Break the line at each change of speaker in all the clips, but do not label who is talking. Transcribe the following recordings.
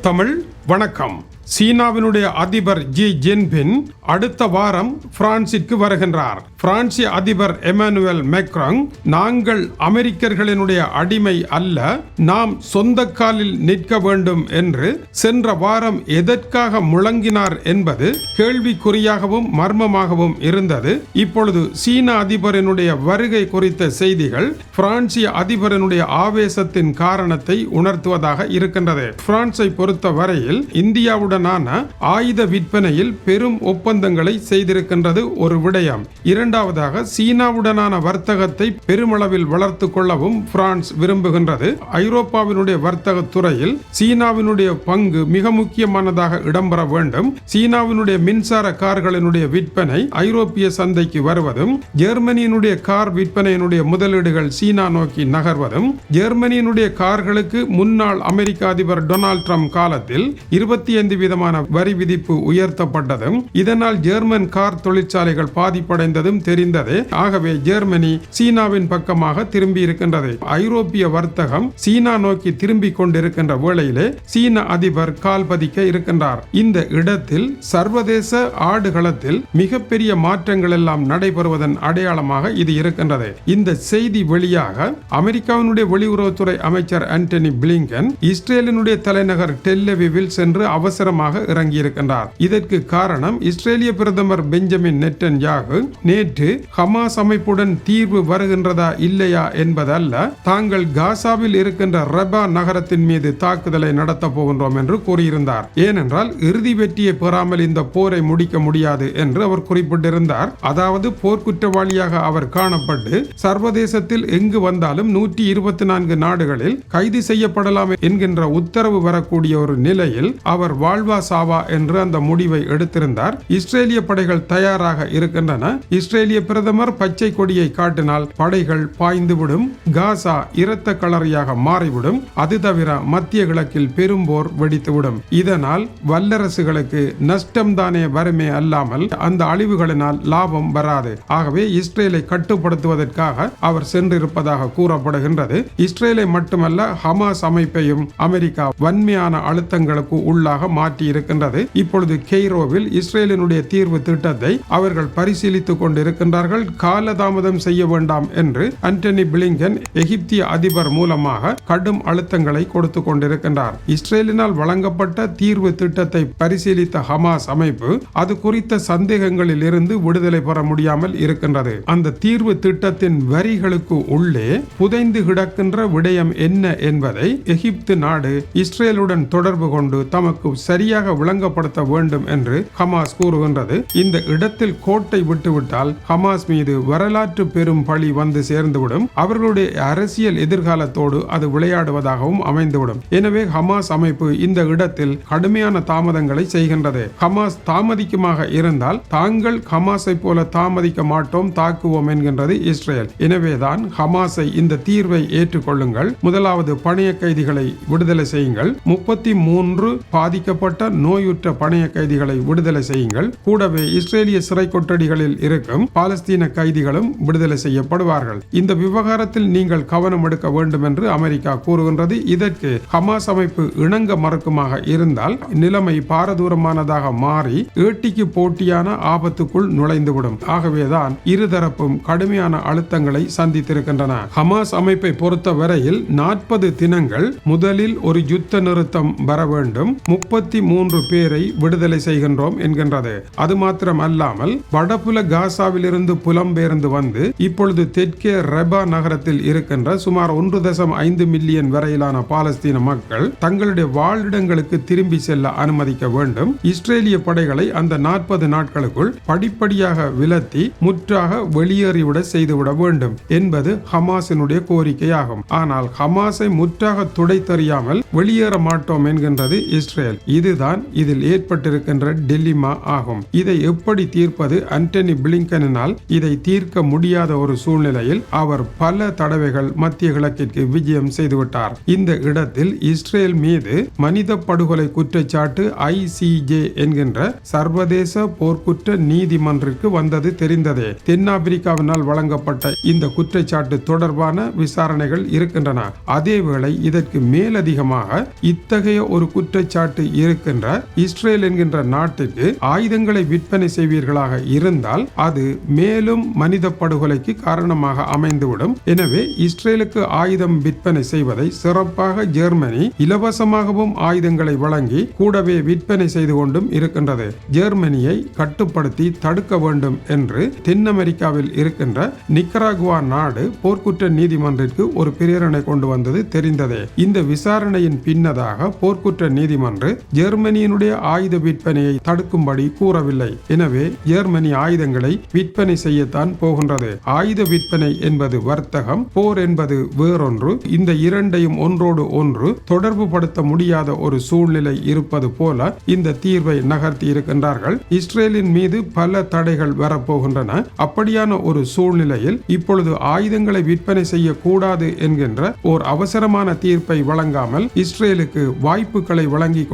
தமிழ் வணக்கம். சீனாவினுடைய அதிபர் ஜி ஜின்பின் அடுத்த வாரம் பிரான்சிற்கு வருகின்றார். பிரான்சிய அதிபர் எமானுவேல் மேக்ராங் நாங்கள் அமெரிக்கர்களினுடைய அடிமை அல்ல நாம் சொந்த காலில் நிற்க வேண்டும் என்று சென்ற வாரம் எதற்காக முழங்கினார் என்பது கேள்விக்குறியாகவும் மர்மமாகவும் இருந்தது. இப்பொழுது சீன அதிபரினுடைய வருகை குறித்த செய்திகள் பிரான்சிய அதிபரினுடைய ஆவேசத்தின் காரணத்தை உணர்த்துவதாக இருக்கின்றது. பிரான்சை பொறுத்த வரையில் இந்தியாவுடன் இந்தியாவுடனான ஆயுத விற்பனையில் பெரும் ஒப்பந்தங்களை செய்திருக்கின்றது ஒரு விடயம். இரண்டாவதாக சீனாவுடனான வர்த்தகத்தை பெருமளவில் வளர்த்து கொள்ளவும் பிரான்ஸ் விரும்புகின்றது. ஐரோப்பாவினுடைய வர்த்தக துறையில் சீனாவினுடைய பங்கு மிக முக்கியமானதாக இடம்பெற வேண்டும். சீனாவினுடைய மின்சார கார்களினுடைய விற்பனை ஐரோப்பிய சந்தைக்கு வருவதும் ஜெர்மனியினுடைய கார் விற்பனையினுடைய முதலீடுகள் சீனா நோக்கி நகர்வதும் ஜெர்மனியினுடைய கார்களுக்கு முன்னாள் அமெரிக்க அதிபர் டொனால்ட் ட்ரம்ப் காலத்தில் இருபத்தி ஐந்து விதமான வரி விதிப்பு உயர்த்தப்பட்டதும் இதனால் ஜெர்மன் கார் தொழிற்சாலைகள் பாதிப்படைந்ததும் தெரிந்ததே. ஆகவே ஜெர்மனி சீனாவின் பக்கமாக திரும்பி இருக்கின்றது. ஐரோப்பிய வர்த்தகம் சீனா நோக்கி திரும்பிக் கொண்டிருக்கின்ற வேளையிலே சீன அதிபர் கால் பதிக்க இருக்கின்றார். இந்த இடத்தில் சர்வதேச ஆடுகளத்தில் மிகப்பெரிய மாற்றங்கள் எல்லாம் நடைபெறுவதன் அடையாளமாக இது இருக்கின்றது. இந்த செய்தி வெளியாக அமெரிக்காவினுடைய வெளியுறவுத்துறை அமைச்சர் ஆண்டனி பிளிங்கன் இஸ்ரேலினுடைய தலைநகர் டெல்லவிவில் சென்று அவசரம் அவசரமாக இறங்கியிருக்கின்றார். இதற்கு காரணம் இஸ்ரேலிய பிரதமர் பெஞ்சமின் நெட்டன் யாகு நேற்று ஹமாஸ் அமைப்புடன் தீர்வு வருகின்றதா இல்லையா என்பதல்ல தாங்கள் காசாவில் இருக்கின்ற ரபா நகரத்தின் மீது தாக்குதலை நடத்த போகின்றோம் என்று கூறியிருந்தார். ஏனென்றால் இறுதி வெற்றியை பெறாமல் இந்த போரை முடிக்க முடியாது என்று அவர் குறிப்பிட்டிருந்தார். அதாவது போர்க்குற்றவாளியாக அவர் காணப்பட்டு சர்வதேசத்தில் எங்கு வந்தாலும் நூற்றி இருபத்தி நான்கு நாடுகளில் கைது செய்யப்படலாம் என்கின்ற உத்தரவு வரக்கூடிய ஒரு நிலையில் அவர் வாழ் வாழ்வா சாவா என்று அந்த முடிவை எடுத்திருந்தார். இஸ்ரேலிய படைகள் தயாராக இருக்கின்றன. இஸ்ரேலிய பிரதமர் பச்சை கொடியை காட்டினால் படைகள் பாய்ந்துவிடும். காசா இரத்த கலரியாக மாறிவிடும். அது தவிர மத்திய கிழக்கில் பெரும்போர் வெடித்துவிடும். இதனால் வல்லரசுகளுக்கு நஷ்டம்தானே வருமே அல்லாமல் அந்த அழிவுகளினால் லாபம் வராது. ஆகவே இஸ்ரேலை கட்டுப்படுத்துவதற்காக அவர் சென்றிருப்பதாக கூறப்படுகின்றது. இஸ்ரேலை மட்டுமல்ல ஹமாஸ் அமைப்பையும் அமெரிக்கா வன்மையான அழுத்தங்களுக்கு உள்ளாக மாறி மாற்றியிருக்கின்றது. இப்பொழுது கெய்ரோவில் இஸ்ரேலினுடைய தீர்வு திட்டத்தை அவர்கள் பரிசீலித்துக் கொண்டிருக்கின்றார்கள். காலதாமதம் செய்ய வேண்டாம் என்று அண்டனி பிளிங்கன் எகிப்திய அதிபர் மூலமாக கடும் அழுத்தங்களை கொடுத்து கொண்டிருக்கின்றார். இஸ்ரேலினால் வழங்கப்பட்ட தீர்வு திட்டத்தை பரிசீலித்த ஹமாஸ் அமைப்பு அது குறித்த சந்தேகங்களில் இருந்து விடுதலை பெற முடியாமல் இருக்கின்றது. அந்த தீர்வு திட்டத்தின் வரிகளுக்கு உள்ளே புதைந்து கிடக்கின்ற விடயம் என்ன என்பதை எகிப்து நாடு இஸ்ரேலுடன் தொடர்பு கொண்டு தமக்கு சரியாக விளங்கப்படுத்த வேண்டும் என்று ஹமாஸ் கூறுகின்றது. இந்த இடத்தில் கோட்டை விட்டுவிட்டால் ஹமாஸ் மீது வரலாற்று பெரும் பழி வந்து சேர்ந்துவிடும். அவர்களுடைய அரசியல் எதிர்காலத்தோடு அது விளையாடுவதாகவும் அமைந்துவிடும். எனவே ஹமாஸ் அமைப்பு இந்த இடத்தில் கடுமையான தாமதங்களை செய்கின்றது. ஹமாஸ் தாமதிக்குமாக இருந்தால் தாங்கள் ஹமாஸை போல தாமதிக்க மாட்டோம் தாக்குவோம் என்கின்றது இஸ்ரேல். எனவேதான் ஹமாஸை இந்த தீர்வை ஏற்றுக்கொள்ளுங்கள். முதலாவது பணைய கைதிகளை விடுதலை செய்யுங்கள். முப்பத்தி மூன்று பாதிக்கப்பட்ட நோயுற்ற பணைய கைதிகளை விடுதலை செய்யுங்கள். கூடவே இஸ்ரேலிய சிறை கொட்டடிகளில் இருக்கும் பாலஸ்தீன கைதிகளும் விடுதலை செய்யப்படுவார்கள். இந்த விவகாரத்தில் நீங்கள் கவனம் எடுக்க வேண்டும் என்று அமெரிக்கா கூறுகின்றது. இதற்கு ஹமாஸ் அமைப்பு இணங்க மறுக்குமாக இருந்தால் நிலைமை பாரதூரமானதாக மாறி ஏட்டிக்கு போட்டியான ஆபத்துக்குள் நுழைந்துவிடும். ஆகவேதான் இருதரப்பும் கடுமையான அழுத்தங்களை சந்தித்திருக்கின்றன. ஹமாஸ் அமைப்பை பொறுத்த வரையில் நாற்பது தினங்கள் முதலில் ஒரு யுத்த நிறுத்தம் வர வேண்டும். முப்பத்தி இருபத்தி மூன்று பேரை விடுதலை செய்கின்றோம் என்கின்றது. அது மாத்திரம் அல்லாமல் வடபுல காசாவிலிருந்து புலம்பெயர்ந்து வந்து இப்பொழுது தெற்கே ரெபா நகரத்தில் இருக்கின்ற சுமார் ஒன்று தசம் ஐந்து மில்லியன் வரையிலான பாலஸ்தீன மக்கள் தங்களுடைய வாழிடங்களுக்கு திரும்பி செல்ல அனுமதிக்க வேண்டும். இஸ்ரேலிய படைகளை அந்த நாற்பது நாட்களுக்குள் படிப்படியாக விலத்தி முற்றாக வெளியேறிவிட செய்துவிட வேண்டும் என்பது ஹமாஸினுடைய கோரிக்கையாகும். ஆனால் ஹமாஸை முற்றாக துடைத்தறியாமல் வெளியேற மாட்டோம் என்கின்றது இஸ்ரேல். இது இதுதான் இதில் ஏற்பட்டிருக்கின்ற டெல்லிமா ஆகும். இதை எப்படி தீர்ப்பது? அண்டனி பிளிங்கனால் இதை தீர்க்க முடியாத ஒரு சூழ்நிலையில் அவர் பல தடவைகள் மத்திய கிழக்கிற்கு விஜயம் செய்துவிட்டார். இந்த இடத்தில் இஸ்ரேல் மீது மனித படுகொலை குற்றச்சாட்டு ஐசிஜே என்கின்ற சர்வதேச போர்க்குற்ற நீதிமன்றிற்கு வந்தது தெரிந்ததே. தென்னாப்பிரிக்காவினால் வழங்கப்பட்ட இந்த குற்றச்சாட்டு தொடர்பான விசாரணைகள் இருக்கின்றன. அதேவேளை இதற்கு மேலதிகமாக இத்தகைய ஒரு குற்றச்சாட்டு இரு இருக்கின்ற இஸ்ரேல் என்கின்ற நாட்டிற்கு ஆயுதங்களை விற்பனை செய்வீர்களாக இருந்தால் அது மேலும் மனித படுகொலைக்கு காரணமாக அமைந்துவிடும். எனவே இஸ்ரேலுக்கு ஆயுதம் விற்பனை செய்வதை சிறப்பாக ஜெர்மனி இலவசமாகவும் ஆயுதங்களை வழங்கி கூடவே விற்பனை செய்து கொண்டும் இருக்கின்றது. ஜெர்மனியை கட்டுப்படுத்தி தடுக்க வேண்டும் என்று தென் அமெரிக்காவில் இருக்கின்ற நிக்கராகுவா நாடு போர்க்குற்ற நீதிமன்றிற்கு ஒரு பிரேரணை கொண்டு வந்தது தெரிந்ததே. இந்த விசாரணையின் பின்னதாக போர்க்குற்ற நீதிமன்று ஜெர்மனியினுடைய ஆயுத விற்பனையை தடுக்கும்படி கூறவில்லை. எனவே ஜெர்மனி ஆயுதங்களை விற்பனை செய்யத்தான் போகின்றது. ஆயுத விற்பனை என்பது வர்த்தகம் போர் என்பது வேறொன்று. இந்த இரண்டையும் ஒன்றோடு ஒன்று தொடர்பு படுத்த முடியாத ஒரு சூழ்நிலை இருப்பது போல இந்த தீர்வை நகர்த்தி இருக்கின்றார்கள். இஸ்ரேலின் மீது பல தடைகள் வரப்போகின்றன. அப்படியான ஒரு சூழ்நிலையில் இப்பொழுது ஆயுதங்களை விற்பனை செய்யக்கூடாது என்கின்ற ஓர் அவசரமான தீர்ப்பை வழங்காமல் இஸ்ரேலுக்கு வாய்ப்புகளை வழங்கி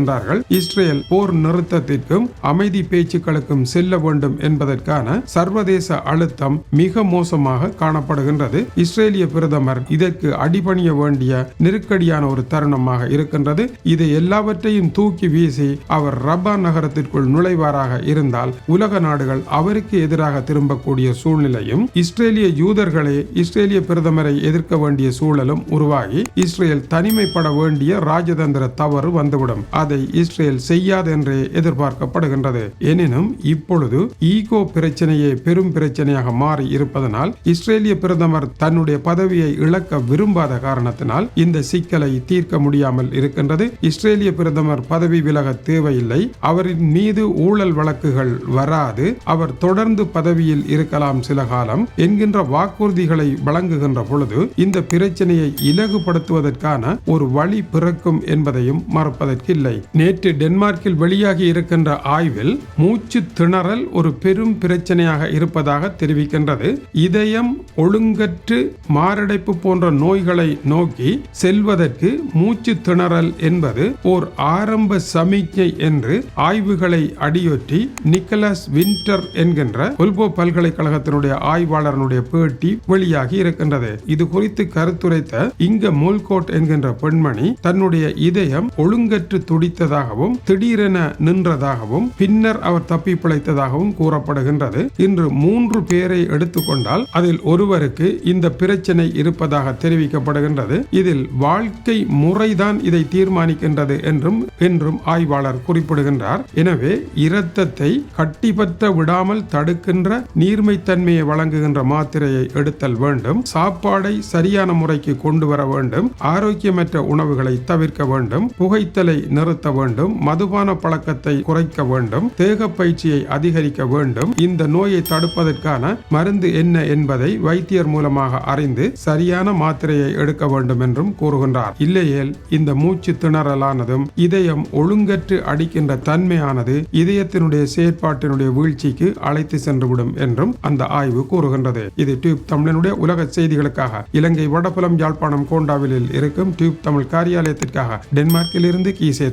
இருக்கின்றார்கள். இஸ்ரேல் போர் நிறுத்தத்திற்கும் அமைதி பேச்சுக்களுக்கும் செல்ல வேண்டும் என்பதற்கான சர்வதேச அழுத்தம் மிக மோசமாக காணப்படுகின்றது. இஸ்ரேலிய பிரதமர் இதற்கு அடிபணிய வேண்டிய நெருக்கடியான ஒரு தருணமாக இருக்கின்றது. இதை எல்லாவற்றையும் தூக்கி வீசி அவர் ரப்பா நகரத்திற்குள் நுழைவாராக இருந்தால் உலக நாடுகள் அவருக்கு எதிராக திரும்பக்கூடிய சூழ்நிலையும் இஸ்ரேலிய யூதர்களே இஸ்ரேலிய பிரதமரை எதிர்க்க வேண்டிய சூழலும் உருவாகி இஸ்ரேல் தனிமைப்பட வேண்டிய ராஜதந்திர தவறு வந்துவிடும். அது இஸ்ரேல் செய்யாதென்றே எதிர்பார்க்கப்படுகின்றது. எனினும் இப்பொழுது ஈகோ பிரச்சனையே பெரும் பிரச்சனையாக மாறி இருப்பதனால் இஸ்ரேலிய பிரதமர் தன்னுடைய பதவியை இழக்க விரும்பாத காரணத்தினால் இந்த சிக்கலை தீர்க்க முடியாமல் இருக்கின்றது. இஸ்ரேலிய பிரதமர் பதவி விலக தேவையில்லை. அவரின் மீது ஊழல் வழக்குகள் வராது. அவர் தொடர்ந்து பதவியில் இருக்கலாம் சில காலம். என்கின்ற வாக்குறுதிகளை வழங்குகின்ற பொழுது இந்த பிரச்சனையை இலகுபடுத்துவதற்கான ஒரு வழி பிறக்கும் என்பதையும் மறப்பதற்கில்லை. இல்லை. நேற்று டென்மார்க்கில் வெளியாகி இருக்கின்ற ஆய்வில் மூச்சு திணறல் ஒரு பெரும் பிரச்சனையாக இருப்பதாக தெரிவிக்கின்றது. இதயம் ஒழுங்கற்று மாரடைப்பு போன்ற நோய்களை நோக்கி செல்வதற்கு மூச்சு திணறல் என்பது ஓர் ஆரம்ப சமிக்ஞை என்று ஆய்வுகளை அடியொற்றி நிக்கலஸ் வின்டர் என்கின்ற கொல்போ பல்கலைக்கழகத்தினுடைய ஆய்வாளருடைய பேட்டி வெளியாகி இருக்கின்றது. இது குறித்து கருத்துரைத்த இங்க மூல்கோட் என்கின்ற பெண்மணி தன்னுடைய இதயம் ஒழுங்கற்று துடித்ததாகவும் திடீரென நின்றதாகவும் பின்னர் அவர் தப்பி பிழைத்ததாகவும் கூறப்படுகின்றது. இன்று மூன்று பேரை எடுத்துக்கொண்டால் அதில் ஒருவருக்கு இந்த பிரச்சனை இருப்பதாக தெரிவிக்கப்படுகின்றது. இதில் வாழ்க்கை முறைதான் இதை தீர்மானிக்கின்றது என்றும் என்றும் ஆய்வாளர் குறிப்பிடுகின்றார். எனவே இரத்தத்தை கட்டிப்பற்ற விடாமல் தடுக்கின்ற நீர்மைத்தன்மையை வழங்குகின்ற மாத்திரையை எடுத்தல் வேண்டும். சாப்பாடை சரியான முறைக்கு கொண்டு வர வேண்டும். ஆரோக்கியமற்ற உணவுகளை தவிர்க்க வேண்டும். புகைத்தலை நிறுத்த வேண்டும் மதுபான பழக்கத்தை குறைக்க வேண்டும் தேக பயிற்சியை அதிகரிக்க வேண்டும். இந்த நோயை தடுப்பதற்கான மருந்து என்ன என்பதை வைத்தியர் மூலமாக அறிந்து சரியான மாத்திரையை எடுக்க வேண்டும் என்றும் கூறுகின்றார். இல்லையேல் இந்த மூச்சு திணறலானதும் இதயம் ஒழுங்கற்று அடிக்கின்ற தன்மையானது இதயத்தினுடைய செயற்பாட்டினுடைய வீழ்ச்சிக்கு அழைத்து சென்றுவிடும் என்றும் அந்த ஆய்வு கூறுகின்றது. இது டியூப் தமிழனுடைய உலக செய்திகளுக்காக. இலங்கை வடபுலம் யாழ்ப்பாணம் கோண்டாவிலில் இருக்கும் டியூப் தமிழ் காரியாலயத்திற்காக. டென்மார்க்கில் இருந்து கீசே